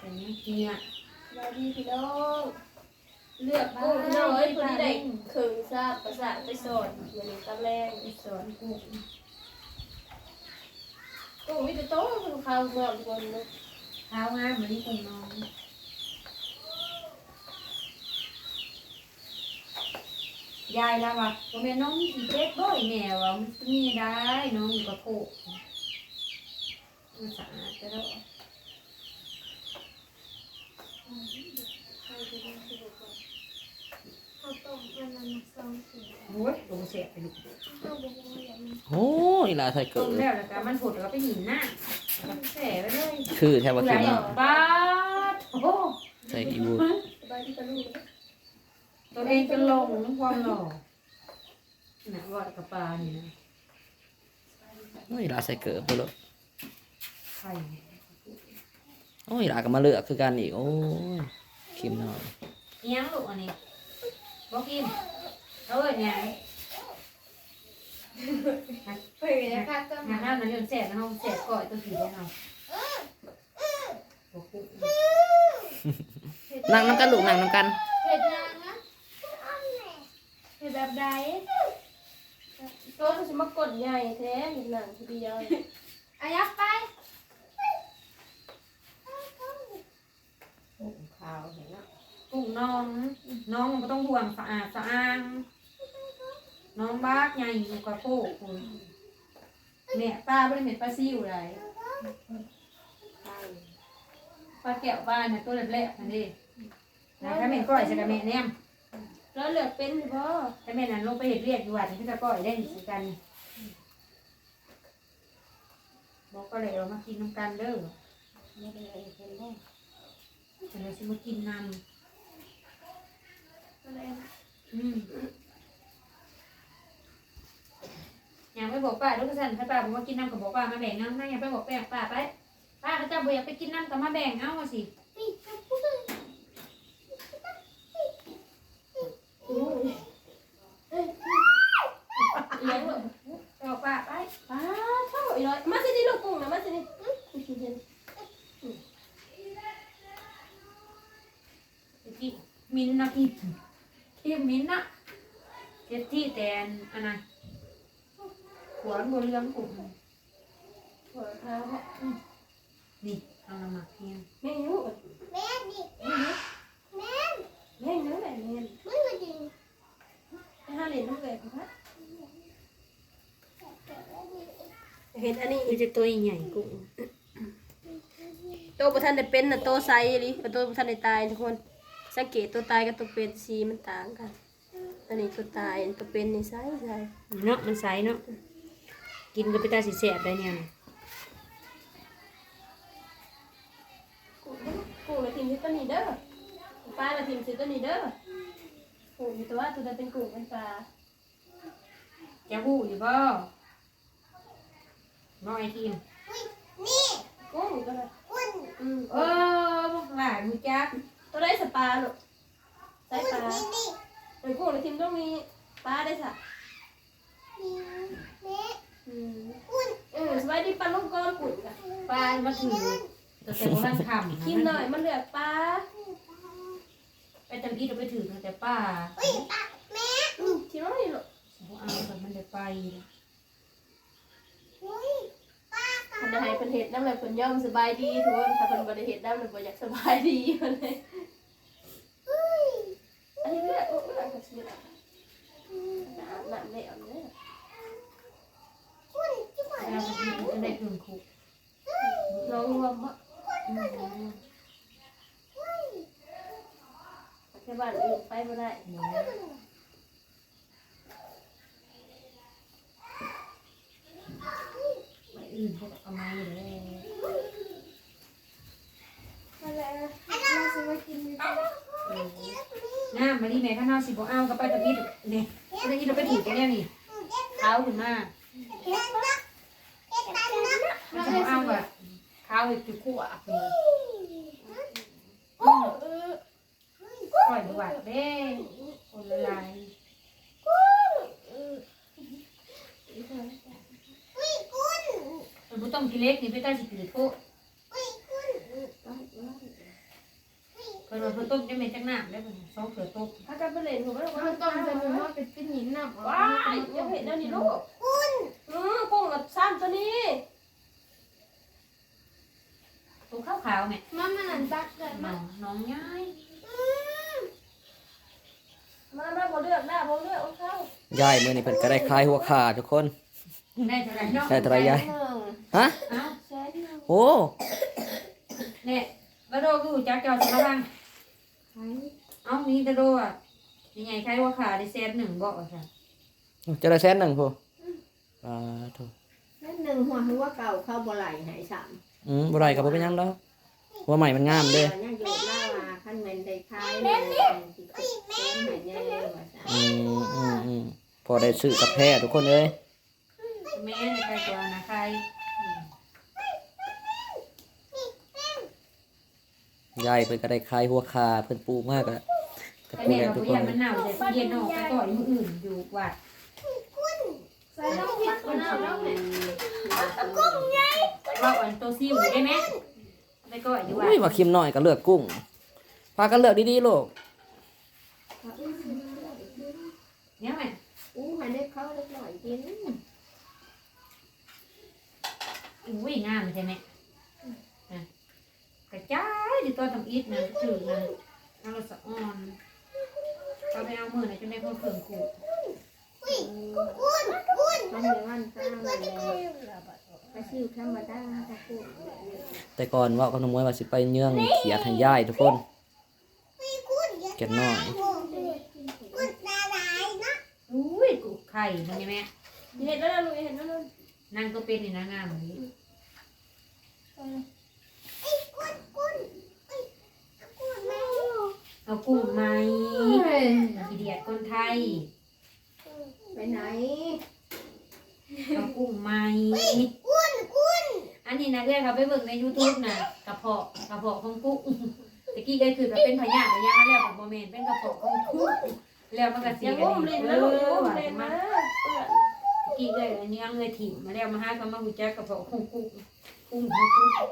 เป็นยังเกียสวัสดีพี่น้องเลือกกุ้งน้อยคนที่ได้เคืองทราบภาษาไปสอนวันนี้ตอนแรกไปสอนกุ้งกุ้งมีแต่โต๊ะคนข้าวงอนคนนะเท้าวง่ามเหมือนกุ้งน้องยายแล้วว่ะก็แม่น้องมีกี่เป็ดบ่อยแม่ว่ะมันมีได้น้องอยู่กับโคกมันสะอาดจะแล้ว ข้าวต้มอันนั้นน่ะสองสี โอ้ยโดนเสียไปลูกข้าวบงอย่างนี้โอ้ยลาใส่เกิต้ดมแล้วแล้วก็มันผดแล้วก็ไปหินหน้าแล้วก็แส่ไปเลยคือแทบว่าใหคืญ่อป้าดโอ้โหใส่อีบูสบายดีกับลูกนะตัวเองจะลงความหล่อน่ะว่ากับปลานี่นะโอ้ยลาใส่เกิดไปเลยไข่ โอ้ยลาก็มาเลือกคือกันอีก โอ้ยคิมหน่อยเอียงลูกอันนี้บอกกินเอาเอ้ยเนี่ยเฮ้ยนะคะก็งานนั้นมันเรื่องแสบนะเฮาแสบก่อยตัวผีได้เฮาบอกกูนั่งน้ำกันลูกนั่งน้ำกันเผ็ดยังนะเห็นแบบใดโต๊ะมันจะมากดใหญ่แท้เห็นหนังทีเดียวอายับไป กุ้งขาวเห็นแล้วกุ้งน้อง น้องมันก็ต้องห่วงสะอาดสะอ้างน้องบ้ากใหญ่อยู่กับโคกคุณแม่ป้าไม่ได้เห็นปลาซิวเลยปลาแก้วป้าเนี่ยตัวเล็กๆนั่นดินะถ้าแม่นก้อยใส่กับแม่แนมแล้วเหลือเป็นหรือเปล่าถ้าแม่นั้นลงไปเห็ดเรียกอยู่วัดที่จะก้อยได้สิกันบอกก็เลยเรามากินน้ำกันเด้อไม่เป็นไรเป็นได้ เดี๋ยวเราจะมากินนอะไรำอืมอย่างไปบอกป้าลูกสันให้ป้าบอกว่ากินน้ำกับบอกป้ามาแบ่งน้ำนะอย่าไปบอกแป้งป้าไปป้าเขาจะบอกอยากไปกินน้ำกับมาแบ่งเอาสิ เลี้ยงลูก ไปบอกป้าไป ป้าเท่าอีร้อยมาสินี่ลูกกุ้งนะมาสินี่ ไป ที่มินนะพี่ที่มินนะเจ็ดที่แตนอันนั้นหัวบัวเรืองกลุ่มหัวเท้านี่เอาน้ำหมักเพียงแม่ลูกแม่ดิแม่แม่นั่นแหละแม่ไม่มาดิห้าเหรียญน้ำเหลืองค่ะเห็นอันนี้มันจะตัวใหญ่กุ้งโตประทันได้เป็นนะโตไซส์ดิโตประทันได้ตายทุกคน สังเกตตัวตายกับตัวเป็นสีมันต่างกัน อันนี้ตัวตายอันตัวเป็นนี่ไซส์ไซส์เนาะมันใสเนาะกินก็ไปตาสีแสบได้เนี่ยกูกูละทีมที่ตัวนี้เด้อปลาละทีมที่ตัวนี้เด้อกูมีตัวตัวใดเป็นกูเป็นปลาจะหูอยู่บ่น้อยทีมนี่กุ้งก็เลยอุ่นอืมเออพวกหลานมือจับ ตัวได้สป ลาลูกใส่อุ่นปลานี่นี่ไอ้กุ้งละทีมต้องมีปลาได้สักนี่แม่อืมอุ่นเออสบายดีปลาลูกก้อนกุ่นกันปลามาถือตัวแต่ว่าทำกินหน่อยมันเหลือปลาไปจำพี่เราไปถือแต่ป้าอุ้ยตาแม่อืมที่น้อยลูกเอาแต่มันจะไปอุ้ยป้ามันจะให้เป็นเห็ดน้ำเลยเป็นย่อมสบายดีทุกคนถ้าเป็นบริเห็ดน้ำเลยบ่อยากสบายดีมันเลยอุ้ย อันนี้เลือดโอ้เลือดกับชีวิตอะน้ำน้ำไม่เอาเนี่ยอุ่นจุ๊ น้ำมาดีแม่ข้างนอกสิบเอากับไปตะกี้เนี่ยตะกี้เราไปถือกันเนี่ยนี่เท้าขึ้นมาเฮ็ดนะเอาแบบเท้าไปจุกั่อ้เออปล่อยดีกว่าเด้คนละลายอุ้ยกุนมันต้องกิเล็กนี่ไปใต้สิถือโทษอุ้ยกุนต้องเพิ่นว่าเพิ่นต้มจะแม่นจักน้ำได้เพิ่นสองเถื่อต้ม กันไปเล่นผมก็ต้องมันต้มจะมีว่าเป็นเป็นหินนักว้ายยังเห็นแล้วนี่ลูกกุ้งอือกุ้งกับซ้ำตัวนี้ตัวขาวๆแม่มันมันอันตักเกิดน้มาองน้องย้ายมาได้บ่เลือกได้บ่เลือกเอาเข้า ยายมื้อนี้เพิ่นก็ได้คลายหัวขาทุกคน ได้เท่าไหร่เนาะได้เท่าไหรยายฮะ เอ้าแสนหนึ่งโอ้เนี่ยกระโดดกูจักจอสมารังเอ้ามีกระโดดอะ ยังไงใครว่าขาได้เซตหนึ่งบอกว่าค่ะจะได้แสนหนึ่งพูอ่าถูกนั่นหนึ่งหัวหัวเก่าเข้าบ่ไหลหายสามอืมบ่ได้ก็บ่เป็นหยังดอกหัวใหม่มันงามเด้ยังอยู่ล่าว่าขั้นเงินได้คายเงินได้ติดเต็มหายแย่ว่าซะอืมอืมอืมพอได้ซื้อกับแพ้ทุกคนเอ้ยแม่ในใครตัวนะใครยายเพิ่นก็ได้คลายหัวขาเพิ่นปลูกมากอะ ก็ใครปลูกแม่แล้วเราทุกพคยานยามมันเน่าแต่ตู้เย็นออกไปก่อนมืออื่นอยู่วัดใส่น้ำพริกมะนาวแล้วเนี่ยว่าอันโตซิ่วได้ไหมไปก่อนอยู่วัดอุ้ยว่าคิมน้อยก็เลือกกุ้งพากันเลือกดีๆลูกเนี่ยแม่อู้หายได้เข้าเล็กหน่อยกินอุ้ยงามใช่ไหมกระจายอยู่ตัวทำอิฐนะถือนะเอาเราสะอ่อน เอาไปเอามือนะจนได้คนเพิ่มขู่มันมีวันตามันเลยกระชิวธรรมดาตะกุแต่ก่อนว่ากับน้องมวยว่าสิไปเยื่องเขียดให้ยายทุกคนเก็ดน้อยกุดละลายนะอุ้ยกูไข่มันนี่แม่เห็นแล้วลูกเห็นแล้วลูกนางตัวเป็นนี่นะงามนี้กุดกุดกุดแม่ เอากุ้งไหมอีเดียดคนไทยไปไหนเอากุ้งไหมกุดกุดอันนี้นะเพื่อนเขาไปเบิ่งใน YouTube นะกระเพาะกระเพาะของกุ้งตะกี้ก็คือว่าเป็นพยาธิระยะแล้วของโมเมนเป็นกระเพาะของกุ้งแล้วมันก็เสียัยงกันงมอีลิ้กนเอนะลูกยังองมว่าลิ้นจะมานะเปื่อนตะกี้ก็อันนี้เอาเลยถิ่มมาแล้วมาหาก็มาหูจักกระเพาะของกุ้งกุ้งของกุ้ง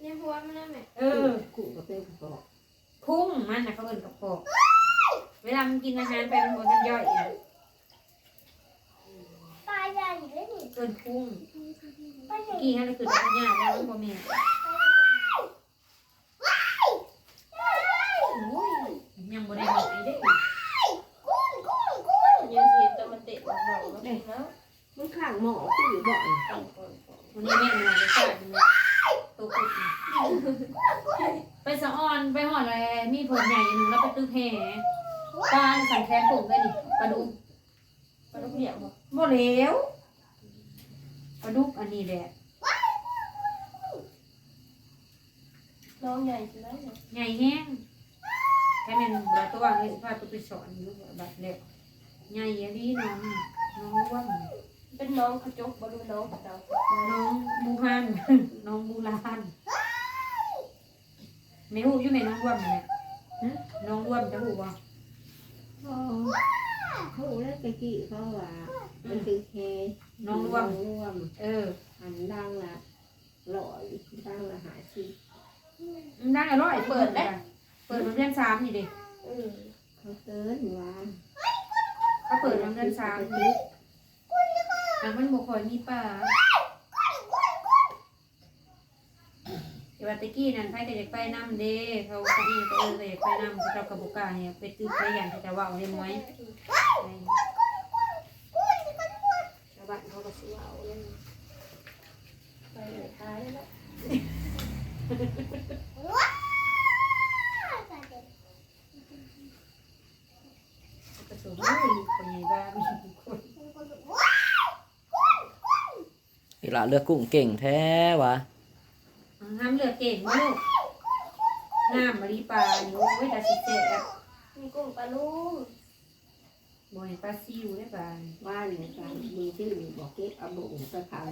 เนี่ยหัวมันนะแม่เออกูก็เป็นบอกพุ่ งมันนะเขาเอิ้นกระเพาะเวลามันกินอาหารไปมันบ่ทันย่อยอะปลาใหญ่เลยนี่เอิ้นพุ่งปลาใหญ่กี่ฮะคือพยาธิแล้วมันบ่แม่นอุ้ยยังบ่ได้หายเด้กุดกุดกุดยังสีตัวมันเตะออกดอกแล้วมันข้างหมอกูอยู่บ่อนวันนี้แม่มาจะใส่ตัวกุดไปสะออนไปหอดอะไรมีผล ใหญ่หนึ่งแล้วไปตึกแห่ปลาสั่งแคมปุ่งได้ดิปลาดุกปลาลูกเหลี่ยมบ่เหลวปลาดุกอันนี้แหละน้องใหญ่ใช่ไหมเนี่ยใหญ่แห้งแค่แม่นบาตัวเลยสิพาตัวไปสอนอยู่แบบเล็กใหญ่อันนี้น้องน้องว่างเป็นน้องขจกบริเวณน้องกับเราน้องบูฮัน น้องบูรานไม่หูอยู่ไหมน้องร่วมเนี่ยหึ น้องร่วมจะหูบ่เขาแล้วตะกี้เขาว่ามันคือเฮน้องร่วมร่วม เออหันดังละหล่อยดังละหาสิมันได้อร่อยเปิดได้เปิดมันเดือนสามนี่ดิเออเขาเกินว่าเขาเปิดมันเดือนสามนี่ทางมันบ่ค่อยมีป่า เดี๋ยวว่าตะกี้นั่นไผก็อยากไปน้ำเด้เขาก็อีก็เออก็อยากไปน้ำเขาเจ้ากระบุกกล้าเนี่ยไปตื้อไปอย่างเขาจะเว่าเล่นไว้ชาวบ้านเขาก็ซื้อเอาเล่นไปเลยตายแล้วกระสุนคนใหญ่บ้ามีคนอีหลาเลือกกุ้งเก่งแท้วะ ห้ามเลือกเก่งลูกงามมะลิปลานี่โอ้ยแต่สิเจ็บมีกุ้งปลาลูกบ่ให้ปลาซิวได้ปลาว่าเนี่ยการมีชื่อบอกเก็บเอาบุ๋งไปขาย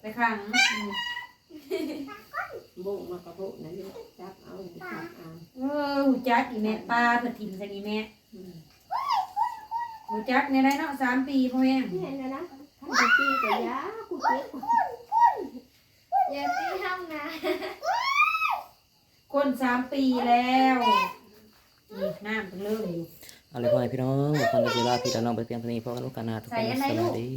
ไปขังบุ๋งมากระบุ๋งนั่นนี่จับเอาจับเอาเออหูจักอีแม่ปลาเพิ่นถิ่มใส่อีแม่หูจักในไรเนาะสามปีพ่อแม่เนี่ยนะนะท่านจะตีกับยากูเก็บ อย่าตีห้ามนะคนนสามปีแล้วนี่น้ำเป็นเรื่องอยู่ เอาเลยพ่อให้พี่น้องคนจะลาพี่กับน้องไปเพียงเท่านี้เพราะกันโอกาสหน้าทุกคนสวัสดี